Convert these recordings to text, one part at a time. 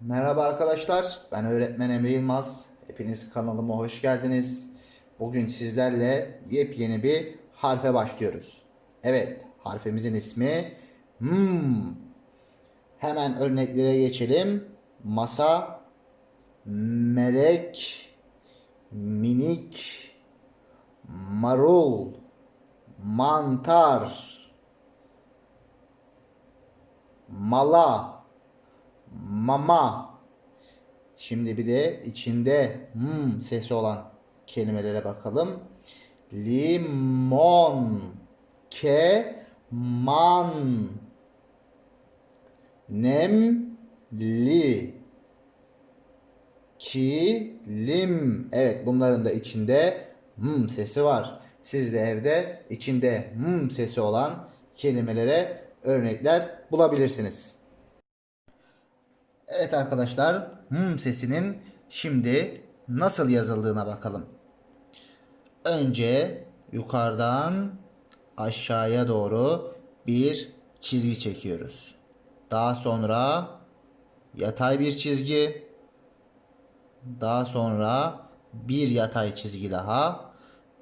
Merhaba arkadaşlar, ben öğretmen Emre Yılmaz. Hepiniz kanalıma hoş geldiniz. Bugün sizlerle yepyeni bir harfe başlıyoruz. Evet, harfimizin ismi hmm. Hemen örneklere geçelim. Masa, melek, minik, marul, mantar, mala, mama. Şimdi bir de içinde hmm sesi olan kelimelere bakalım. Limon, keman, nemli, kilim. Evet bunların da içinde hmm sesi var. Siz de evde içinde hmm sesi olan kelimelere örnekler bulabilirsiniz. Evet arkadaşlar, hmm sesinin şimdi nasıl yazıldığına bakalım. Önce yukarıdan aşağıya doğru bir çizgi çekiyoruz. Daha sonra yatay bir çizgi, daha sonra bir yatay çizgi daha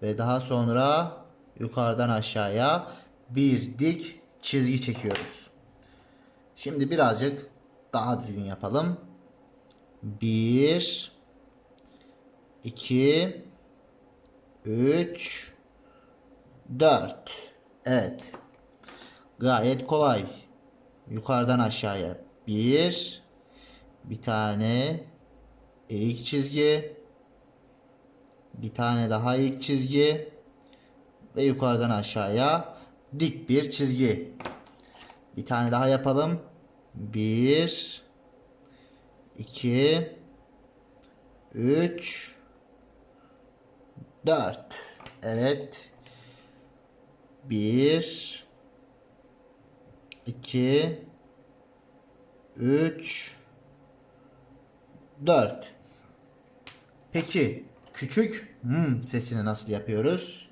ve daha sonra yukarıdan aşağıya bir dik çizgi çekiyoruz. Şimdi birazcık daha düzgün yapalım. 1 2 3 4 Evet. Gayet kolay. Yukarıdan aşağıya 1 bir tane eğik çizgi bir tane daha eğik çizgi ve yukarıdan aşağıya dik bir çizgi. Bir tane daha yapalım. 1 2 3 4 Evet. 1 2 3 4 Peki küçük hmm sesini nasıl yapıyoruz?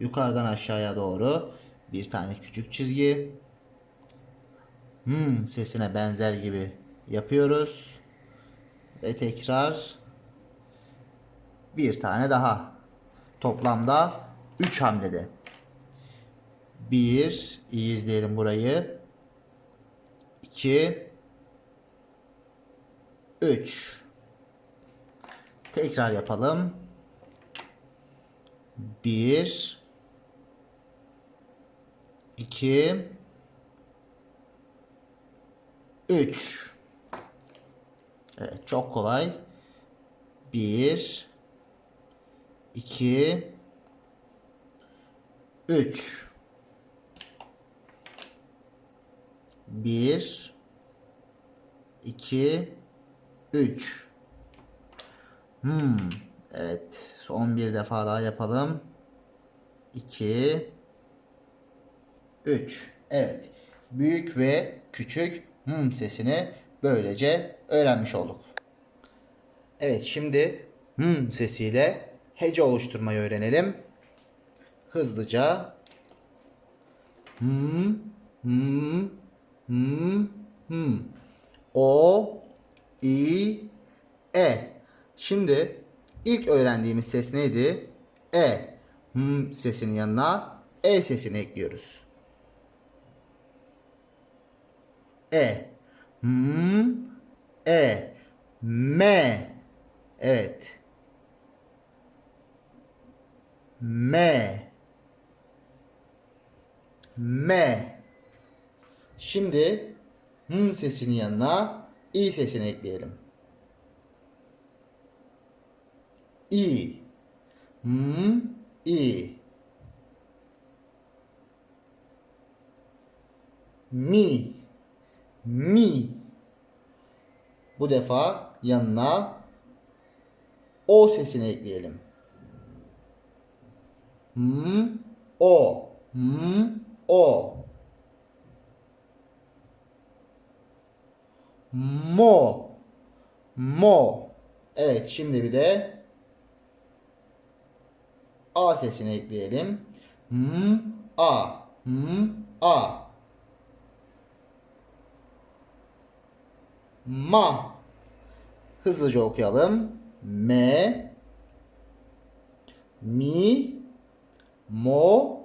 Yukarıdan aşağıya doğru bir tane küçük çizgi hmm sesine benzer gibi yapıyoruz. Ve tekrar bir tane daha. Toplamda 3 hamlede. 1 iyi izleyelim burayı. 2 3 Tekrar yapalım. 1 2 3 Evet çok kolay. 1 2 3 1 2 3 Hmm, evet. Son bir defa daha yapalım. 2 3 Evet. Büyük ve küçük hmm sesini böylece öğrenmiş olduk. Evet şimdi hmm sesiyle hece oluşturmayı öğrenelim. Hızlıca hmm hmm hmm hmm o i e Şimdi ilk öğrendiğimiz ses neydi? E. Hmm sesinin yanına e sesini ekliyoruz. E. Hmm. E. Me. Evet. Me. Me. Şimdi hmm sesinin yanına i sesini ekleyelim. i m i mi mi. Bu defa yanına o sesini ekleyelim. M o. M o. Mo. Mo. Evet şimdi bir de A sesini ekleyelim. M A. M A Ma Hızlıca okuyalım. Me mi mo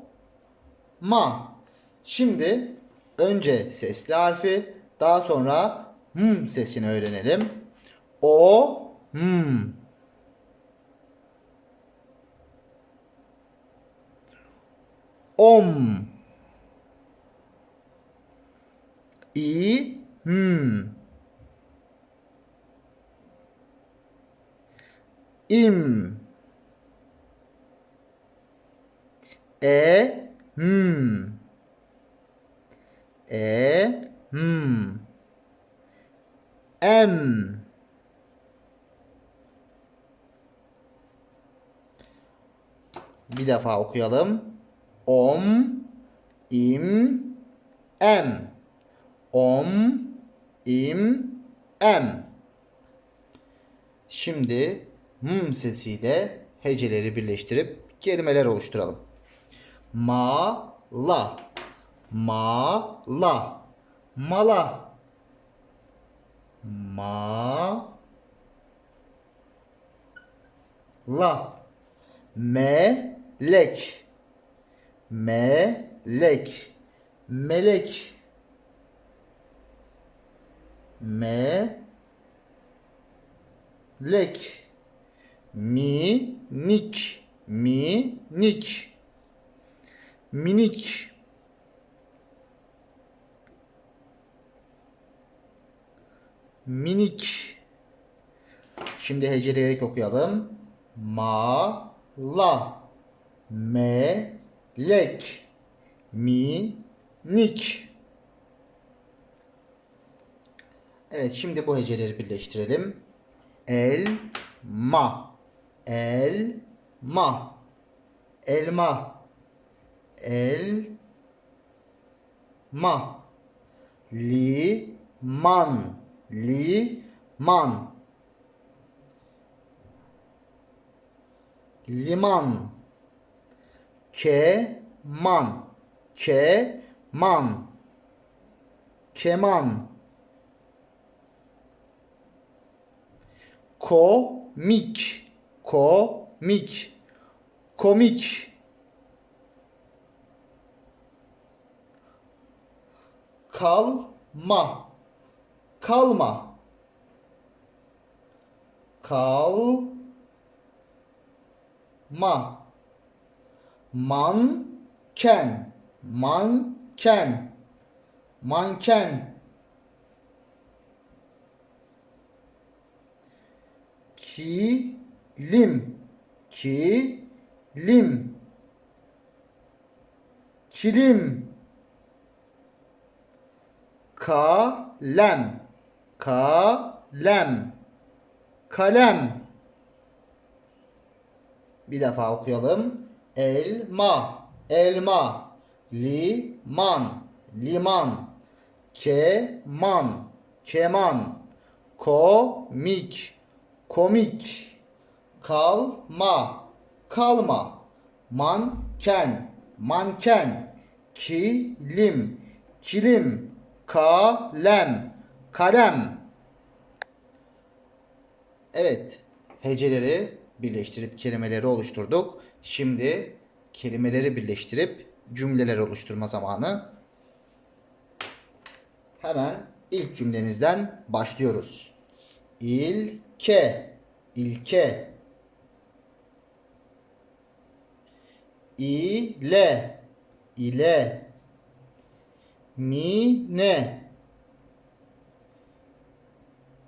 ma. Şimdi önce sesli harfi daha sonra m sesini öğrenelim. O m om i m im e m e m em Bir defa okuyalım. Om, im, em. Om, im, em. Şimdi m sesiyle heceleri birleştirip kelimeler oluşturalım. Ma, la. Ma, la. Mala. Ma, la. Melek. Melek. Melek. Melek. Minik. Minik. Minik. Minik. Şimdi heceleyerek okuyalım. Ma, la, me, lek, mi, nik. Evet şimdi bu heceleri birleştirelim. El, ma, el, ma, elma, el, ma, li, man, li, man. liman. Keman. Keman. Keman. Komik komik. Komik. Kalma. Kalma. Kal ma manken. Manken manken kilim kilim kilim. Kalem. Kalem. Kalem. Bir defa okuyalım. Elma, elma, liman, liman, keman, keman, komik, komik, kalma, kalma, manken, manken, kilim, kilim, kalem, kalem. Evet, heceleri birleştirip kelimeleri oluşturduk. Şimdi kelimeleri birleştirip cümleler oluşturma zamanı. Hemen ilk cümlemizden başlıyoruz. İlke, ilke. İle, ile. Mine,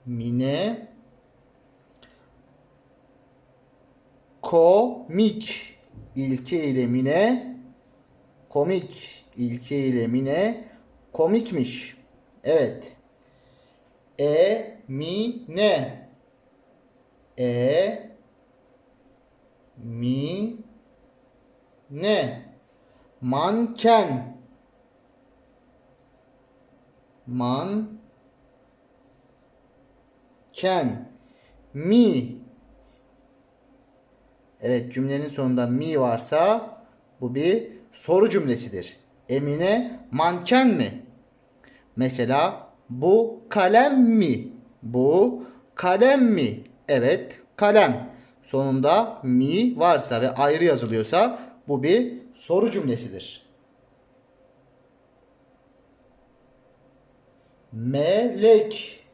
mine. komik ilke ile mine komik ilke ile mine komikmiş. Evet. E mi ne e mi ne manken man ken mi Evet cümlenin sonunda mi varsa bu bir soru cümlesidir. Emine manken mi? Mesela bu kalem mi? Bu Kalem mi? Evet, kalem. Sonunda mi varsa ve ayrı yazılıyorsa bu bir soru cümlesidir. Melek.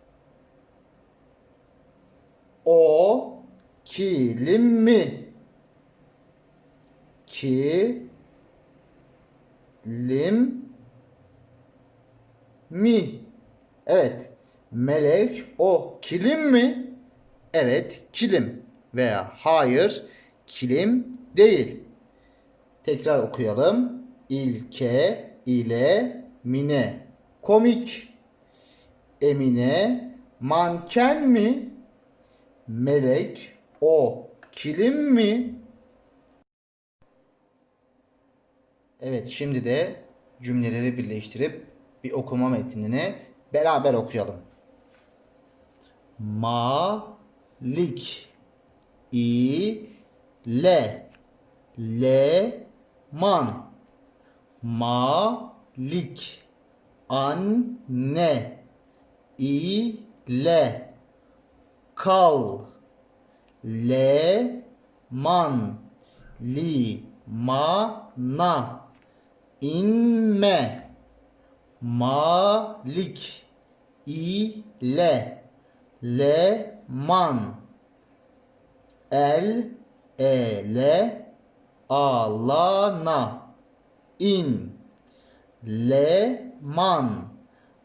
O kilim mi? Ki lim mi? Evet. Melek o kilim mi? Evet, kilim veya hayır, kilim değil. Tekrar okuyalım. İlke ile mine. Komik. Emine manken mi? Melek o kilim mi? Evet, şimdi de cümleleri birleştirip bir okuma metnini beraber okuyalım. Malik ile leman malik. Anne. İle. Kal. Leman. Limana. İnme. Malik. İle. Leman. El ele alana. İn. Leman.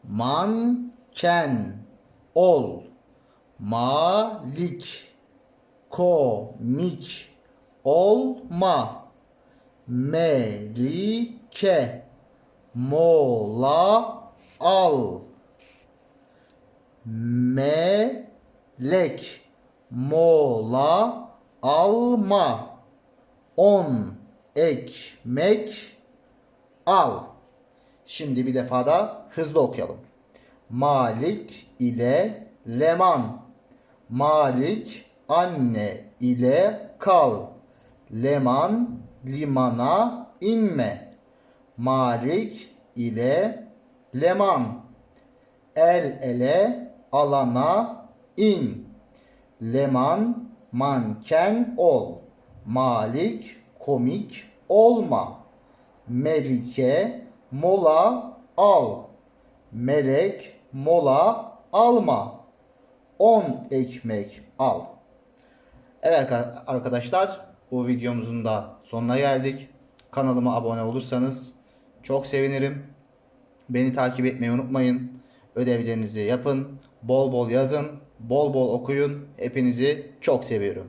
Manken. Ol. Malik. Komik. Olma. Melike. Mola. Al. Melek. Mola. Alma on ekmek al. Şimdi bir defa da hızlı okuyalım. Malik ile Leman. Malik anne ile kal. Leman limana inme. Malik ile Leman. El ele alana in. Leman manken ol. Malik komik olma. Melike mola al. Melek mola alma. On ekmek al. Evet arkadaşlar bu videomuzun da sonuna geldik. Kanalıma abone olursanız çok sevinirim. Beni takip etmeyi unutmayın. Ödevlerinizi yapın. Bol bol yazın. Bol bol okuyun. Hepinizi çok seviyorum.